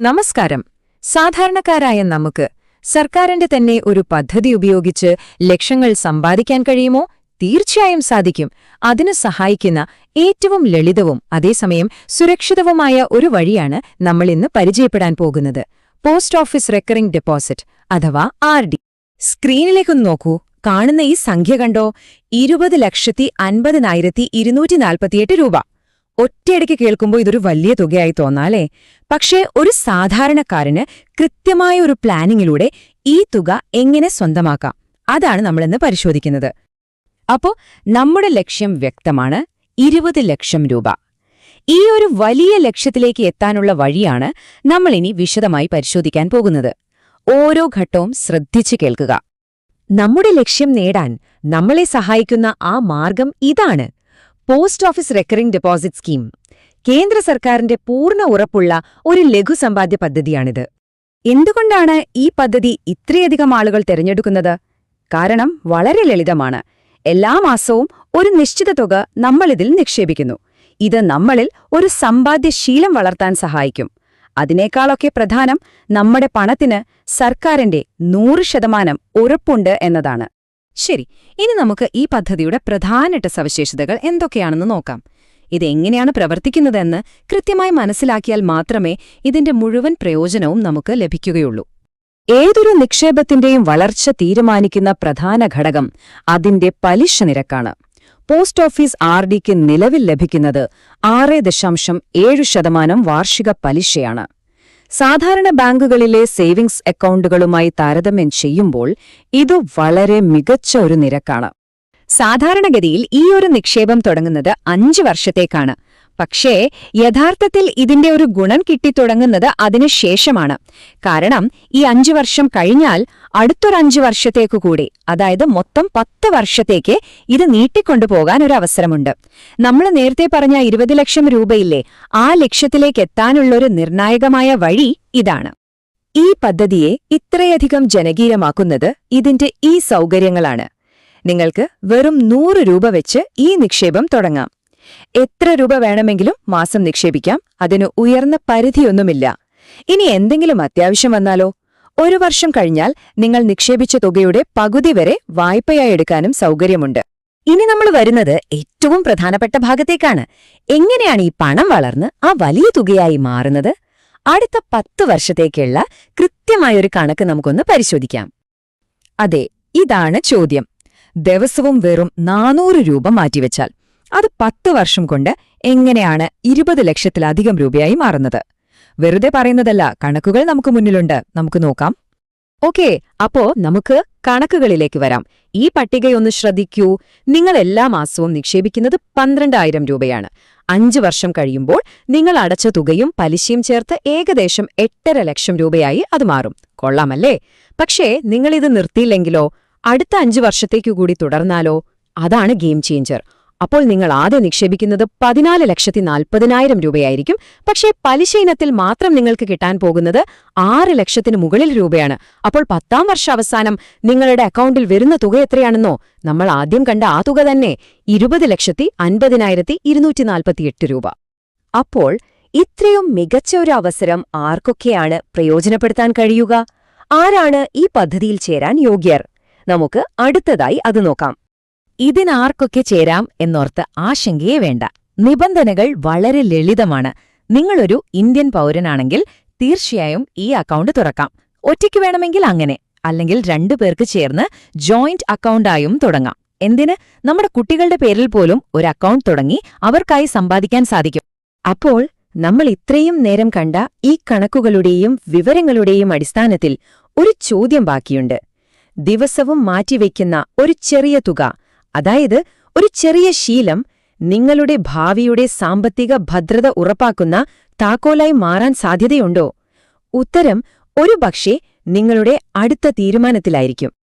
നമസ്കാരം. സാധാരണക്കാരായ നമുക്ക് സർക്കാരിന്റെ തന്നെ ഒരു പദ്ധതി ഉപയോഗിച്ച് ലക്ഷങ്ങൾ സമ്പാദിക്കാൻ കഴിയുമോ? തീർച്ചയായും സാധിക്കും. അതിന് സഹായിക്കുന്ന ഏറ്റവും ലളിതവും അതേസമയം സുരക്ഷിതവുമായ ഒരു വഴിയാണ് നമ്മൾ ഇന്ന് പരിചയപ്പെടാൻ പോകുന്നത്. പോസ്റ്റ് ഓഫീസ് റെക്കറിംഗ് ഡെപ്പോസിറ്റ് അഥവാ ആർ ഡി. സ്ക്രീനിലേക്കൊന്ന് നോക്കൂ. കാണുന്ന ഈ സംഖ്യ കണ്ടോ? ഇരുപത് ലക്ഷത്തി അൻപതിനായിരത്തി ഇരുന്നൂറ്റി നാൽപ്പത്തിയെട്ട് രൂപ. ഒറ്റയടിക്ക് കേൾക്കുമ്പോൾ ഇതൊരു വലിയ തുകയായി തോന്നാലേ? പക്ഷേ ഒരു സാധാരണക്കാരന് കൃത്യമായ ഒരു പ്ലാനിങ്ങിലൂടെ ഈ തുക എങ്ങനെ സ്വന്തമാക്കാം? അതാണ് നമ്മളിന്ന് പരിശോധിക്കുന്നത്. അപ്പോ നമ്മുടെ ലക്ഷ്യം വ്യക്തമാണ്. ഇരുപത് ലക്ഷം രൂപ. ഈ ഒരു വലിയ ലക്ഷ്യത്തിലേക്ക് എത്താനുള്ള വഴിയാണ് നമ്മളിനി വിശദമായി പരിശോധിക്കാൻ പോകുന്നത്. ഓരോ ഘട്ടവും ശ്രദ്ധിച്ചു കേൾക്കുക. നമ്മുടെ ലക്ഷ്യം നേടാൻ നമ്മളെ സഹായിക്കുന്ന ആ മാർഗം ഇതാണ്. Post office recurring deposit scheme കേന്ദ്ര സർക്കാരിന്റെ പൂർണ ഉറപ്പുള്ള ഒരു ലഘുസമ്പാദ്യ പദ്ധതിയാണിത്. എന്തുകൊണ്ടാണ് ഈ പദ്ധതി ഇത്രയധികം ആളുകൾ തിരഞ്ഞെടുക്കുന്നത്? കാരണം വളരെ ലളിതമാണ്. എല്ലാ മാസവും ഒരു നിശ്ചിത തുക നമ്മളിതിൽ നിക്ഷേപിക്കുന്നു. ഇത് നമ്മളിൽ ഒരു സമ്പാദ്യശീലം വളർത്താൻ സഹായിക്കും. അതിനേക്കാളൊക്കെ പ്രധാനം നമ്മുടെ പണത്തിന് സർക്കാരിന്റെ നൂറ് ശതമാനം ഉറപ്പുണ്ട് എന്നതാണ്. ശരി ഇനി നമുക്ക് ഈ പദ്ധതിയുടെ പ്രധാനപ്പെട്ട സവിശേഷതകൾ എന്തൊക്കെയാണെന്ന് നോക്കാം. ഇതെങ്ങനെയാണ് പ്രവർത്തിക്കുന്നതെന്ന് കൃത്യമായി മനസ്സിലാക്കിയാൽ മാത്രമേ ഇതിന്റെ മുഴുവൻ പ്രയോജനവും നമുക്ക് ലഭിക്കുകയുള്ളൂ. ഏതൊരു നിക്ഷേപത്തിന്റെയും വളർച്ച തീരുമാനിക്കുന്ന പ്രധാന ഘടകം അതിന്റെ പലിശ നിരക്കാണ്. പോസ്റ്റ് ഓഫീസ് ആർ ഡിക്ക് നിലവിൽ ലഭിക്കുന്നത് ആറ് ദശാംശം ഏഴ് ശതമാനം വാർഷിക പലിശയാണ്. സാധാരണ ബാങ്കുകളിലെ സേവിങ്സ് അക്കൗണ്ടുകളുമായി താരതമ്യം ചെയ്യുമ്പോൾ ഇത് വളരെ മികച്ച ഒരു നിരക്കാണ്. സാധാരണഗതിയിൽ ഈ ഒരു നിക്ഷേപം തുടങ്ങുന്നത് അഞ്ച് വർഷത്തേക്കാണ്. പക്ഷേ യഥാർത്ഥത്തിൽ ഇതിന്റെ ഒരു ഗുണം കിട്ടിത്തുടങ്ങുന്നത് അതിനുശേഷമാണ് കാരണം ഈ അഞ്ചു വർഷം കഴിഞ്ഞാൽ അടുത്തൊരഞ്ചു വർഷത്തേക്കു കൂടി അതായത് മൊത്തം പത്ത് വർഷത്തേക്ക് ഇത് നീട്ടിക്കൊണ്ടുപോകാൻ ഒരു അവസരമുണ്ട്. നമ്മൾ നേരത്തെ പറഞ്ഞ ഇരുപത് ലക്ഷം രൂപയില്ലേ ആ ലക്ഷ്യത്തിലേക്ക് എത്താനുള്ളൊരു നിർണായകമായ വഴി ഇതാണ്. ഈ പദ്ധതിയെ ഇത്രയധികം ജനകീയമാക്കുന്നത് ഇതിന്റെ ഈ സൗകര്യങ്ങളാണ്. നിങ്ങൾക്ക് വെറും നൂറ് രൂപ വെച്ച് ഈ നിക്ഷേപം തുടങ്ങാം. എത്ര രൂപ വേണമെങ്കിലും മാസം നിക്ഷേപിക്കാം. അതിന് ഉയർന്ന പരിധിയൊന്നുമില്ല. ഇനി എന്തെങ്കിലും അത്യാവശ്യം വന്നാലോ? ഒരു വർഷം കഴിഞ്ഞാൽ നിങ്ങൾ നിക്ഷേപിച്ച തുകയുടെ പകുതി വരെ വായ്പയായി എടുക്കാനും സൗകര്യമുണ്ട്. ഇനി നമ്മൾ വരുന്നത് ഏറ്റവും പ്രധാനപ്പെട്ട ഭാഗത്തേക്കാണ്. എങ്ങനെയാണ് ഈ പണം വളർന്ന് ആ വലിയ തുകയായി മാറുന്നത്? അടുത്ത പത്ത് വർഷത്തേക്കുള്ള കൃത്യമായൊരു കണക്ക് നമുക്കൊന്ന് പരിശോധിക്കാം. അതെ ഇതാണ് ചോദ്യം. ദിവസവും വെറും നാനൂറ് രൂപ മാറ്റിവെച്ചാൽ അത് പത്ത് വർഷം കൊണ്ട് എങ്ങനെയാണ് ഇരുപത് ലക്ഷത്തിലധികം രൂപയായി മാറുന്നത്? വെറുതെ പറയുന്നതല്ല കണക്കുകൾ നമുക്ക് മുന്നിലുണ്ട്. നമുക്ക് നോക്കാം. ഓക്കേ അപ്പോ നമുക്ക് കണക്കുകളിലേക്ക് വരാം. ഈ പട്ടികയൊന്ന് ശ്രദ്ധിക്കൂ. നിങ്ങൾ എല്ലാ മാസവും നിക്ഷേപിക്കുന്നത് പന്ത്രണ്ടായിരം രൂപയാണ്. അഞ്ച് വർഷം കഴിയുമ്പോൾ നിങ്ങൾ അടച്ച തുകയും പലിശയും ചേർത്ത് ഏകദേശം എട്ടര ലക്ഷം രൂപയായി അത് മാറും. കൊള്ളാമല്ലേ? പക്ഷേ നിങ്ങളിത് നിർത്തിയില്ലെങ്കിലോ? അടുത്ത അഞ്ചു വർഷത്തേക്കു കൂടി തുടർന്നാലോ? അതാണ് ഗെയിം ചേഞ്ചർ. അപ്പോൾ നിങ്ങൾ ആദ്യം നിക്ഷേപിക്കുന്നത് പതിനാല് ലക്ഷത്തി നാൽപ്പതിനായിരം രൂപയായിരിക്കും. പക്ഷേ പലിശ ഇനത്തിൽ മാത്രം നിങ്ങൾക്ക് കിട്ടാൻ പോകുന്നത് ആറ് ലക്ഷത്തിന് മുകളിൽ രൂപയാണ്. അപ്പോൾ പത്താം വർഷ അവസാനം നിങ്ങളുടെ അക്കൗണ്ടിൽ വരുന്ന തുക എത്രയാണെന്നോ നമ്മൾ ആദ്യം കണ്ട ആ തുക തന്നെ ഇരുപത് ലക്ഷത്തി അൻപതിനായിരത്തി ഇരുന്നൂറ്റി നാൽപ്പത്തിയെട്ട് രൂപ. അപ്പോൾ ഇത്രയും മികച്ച ഒരു അവസരം ആർക്കൊക്കെയാണ് പ്രയോജനപ്പെടുത്താൻ കഴിയുക? ആരാണ് ഈ പദ്ധതിയിൽ ചേരാൻ യോഗ്യർ? നമുക്ക് അടുത്തതായി അത് നോക്കാം. ഇതിനാർക്കൊക്കെ ചേരാം എന്നോർത്ത് ആശങ്കയെ വേണ്ട. നിബന്ധനകൾ വളരെ ലളിതമാണ്. നിങ്ങളൊരു ഇന്ത്യൻ പൗരനാണെങ്കിൽ തീർച്ചയായും ഈ അക്കൗണ്ട് തുറക്കാം. ഒറ്റയ്ക്ക് വേണമെങ്കിൽ അങ്ങനെ അല്ലെങ്കിൽ രണ്ടു പേർക്ക് ചേർന്ന് ജോയിന്റ് അക്കൗണ്ടായും തുടങ്ങാം. എന്തിന്? നമ്മുടെ കുട്ടികളുടെ പേരിൽ പോലും ഒരു അക്കൗണ്ട് തുടങ്ങി അവർക്കായി സമ്പാദിക്കാൻ സാധിക്കും. അപ്പോൾ നമ്മൾ ഇത്രയും നേരം കണ്ട ഈ കണക്കുകളുടെയും വിവരങ്ങളുടെയും അടിസ്ഥാനത്തിൽ ഒരു ചോദ്യം ബാക്കിയുണ്ട്. ദിവസവും മാറ്റിവെക്കുന്ന ഒരു ചെറിയ തുക അതായത് ഒരു ചെറിയ ശീലം നിങ്ങളുടെ ഭാവിയുടെ സാമ്പത്തിക ഭദ്രത ഉറപ്പാക്കുന്ന താക്കോലായി മാറാൻ സാധ്യതയുണ്ടോ? ഉത്തരം ഒരു പക്ഷേ നിങ്ങളുടെ അടുത്ത തീരുമാനത്തിലായിരിക്കും.